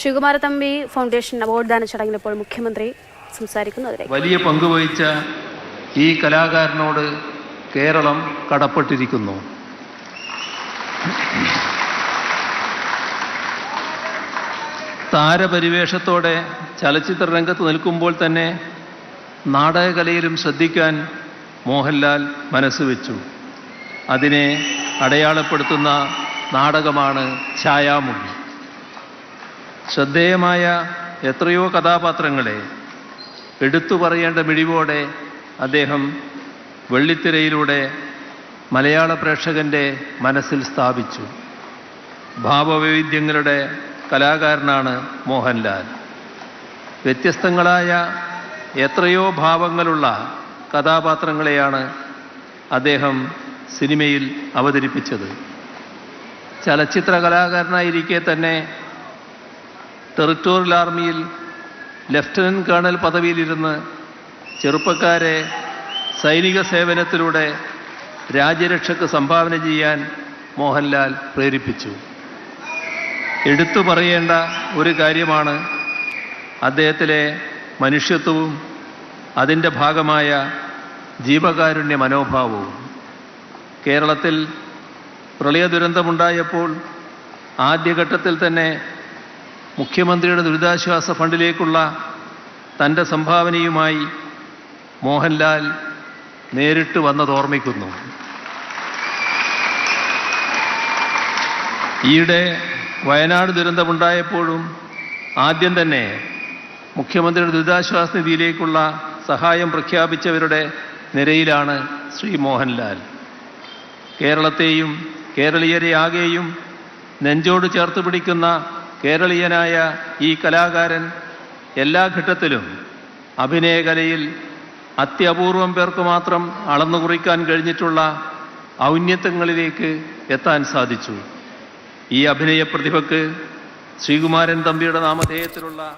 ശിവകുമാരതമ്പി foundation award ദാന ഇപ്പോൾ മുഖ്യമന്ത്രി സംസാരിക്കുന്നു. വലിയ പങ്കുവഹിച്ച ഈ കലാകാരനോട് കേരളം കടപ്പെട്ടിരിക്കുന്നു. താരപരിവേഷത്തോടെ ചലച്ചിത്ര രംഗത്ത് നിൽക്കുമ്പോൾ തന്നെ നാടകകലയിലും ശ്രദ്ധിക്കാൻ മോഹൻലാൽ മനസ്സ് വെച്ചു. അതിനെ അടയാളപ്പെടുത്തുന്ന നാടകമാണ് ഛായാമുഖി ശ്രദ്ധേയമായ എത്രയോ കഥാപാത്രങ്ങളെ എടുത്തു പറയേണ്ട മിഴിവോടെ അദ്ദേഹം വെള്ളിത്തിരയിലൂടെ മലയാള പ്രേക്ഷകന്റെ മനസ്സിൽ സ്ഥാപിച്ചു. ഭാവവൈവിധ്യങ്ങളുടെ കലാകാരനാണ് മോഹൻലാൽ. വ്യത്യസ്തങ്ങളായ എത്രയോ ഭാവങ്ങളുള്ള കഥാപാത്രങ്ങളെയാണ് അദ്ദേഹം സിനിമയിൽ അവതരിപ്പിച്ചത്. ചലച്ചിത്ര കലാകാരനായിരിക്കെ തന്നെ ടെറിട്ടോറിയൽ ആർമിയിൽ ലഫ്റ്റനന്റ് കേണൽ പദവിയിലിരുന്ന് ചെറുപ്പക്കാരെ സൈനിക സേവനത്തിലൂടെ രാജ്യരക്ഷക്ക് സംഭാവന ചെയ്യാൻ മോഹൻലാൽ പ്രേരിപ്പിച്ചു. എടുത്തു പറയേണ്ട ഒരു കാര്യമാണ് അദ്ദേഹത്തിലെ മനുഷ്യത്വവും അതിന്റെ ഭാഗമായ ജീവകാരുണ്യ മനോഭാവവും. കേരളത്തിൽ പ്രളയ ദുരന്തമുണ്ടായപ്പോൾ ആദ്യഘട്ടത്തിൽ തന്നെ മുഖ്യമന്ത്രിയുടെ ദുരിതാശ്വാസ ഫണ്ടിലേക്കുള്ള തന്റെ സംഭാവനയുമായി മോഹൻലാൽ നേരിട്ട് വന്നത് ഓർമ്മിക്കുന്നു. ഈയിടെ വയനാട് ദുരന്തമുണ്ടായപ്പോഴും ആദ്യം തന്നെ മുഖ്യമന്ത്രിയുടെ ദുരിതാശ്വാസ നിധിയിലേക്കുള്ള സഹായം പ്രഖ്യാപിച്ചവരുടെ നിരയിലാണ് ശ്രീ മോഹൻലാൽ. കേരളത്തെയും കേരളീയരെ ആകെയും നെഞ്ചോട് ചേർത്ത് പിടിക്കുന്ന കേരളീയനായ ഈ കലാകാരൻ എല്ലാ ഘട്ടത്തിലും അഭിനയകലയിൽ അത്യപൂർവം പേർക്ക് മാത്രം അളന്നു കുറിക്കാൻ കഴിഞ്ഞിട്ടുള്ള ഔന്നത്യങ്ങളിലേക്ക് എത്താൻ സാധിച്ചു. ഈ അഭിനയ പ്രതിഭക്ക് ശ്രീകുമാരൻ തമ്പിയുടെ നാമധേയത്തിലുള്ള